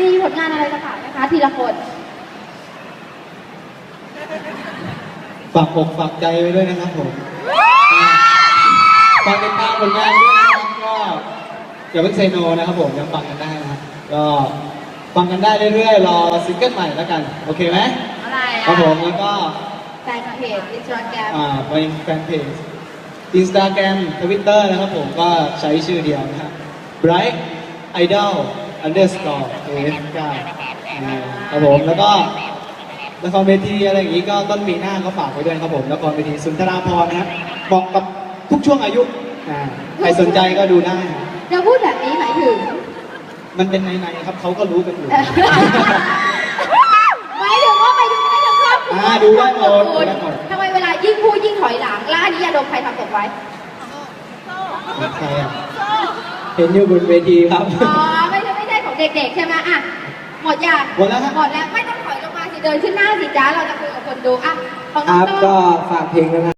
มีผลงานอะไรจะฝากไหมคะทีละคน ฝากอกฝากใจไว้ด้วยนะครับผมฝากติดตามผลงานด้วยนะครับก็อย่าเพิ่งเซโนนะครับผมยังฟังกันได้นะครับก็ฟังกันได้เรื่อยๆรอซิงเกิลใหม่แล้วกันโอเคไหมอะไรครับผมอะแล้วก็แฟนเพจอินสตาแกรมอ่าไปแฟนเพจอินสตาแกรมทวิตเตอร์นะครับผมก็ใช้ชื่อเดียวนะครับ Bright Idol Underscore AF9 ครับผมแล้วก็ละครเวทีอะไรอย่างนี้ก็ต้นปีหน้าก็ฝากไว้ด้วยครับผมละครเวทีสุนทราพรณ์นะครับเหมาะกับทุกช่วงอายุอ่าใครสนใจก็ดูได้ เราพูดแบบนี้หมายถึง มันเป็นในๆครับเขาก็รู้กันอยู่หมายถึงว่าไปดูได้ทั้งครอบครัวอ่าดูได้หมดคุณดูได้หมด ทำไมเวลายิ่งพูดยิ่งถอยหลังแล้วอันนี้ยาดมใครทำตกไว้ใครอะเห็นอยู่บนเวทีครับ เด็กๆใช่ไหมอะหมดยังหมดแล้วครับ หมดแล้วไม่ต้องถอยลงมาสิเดินขึ้นหน้าสิจ้าเราจะคุยกับคนดูอะของคน้องรับโต้ ก็ฝากเพลงด้วยนะ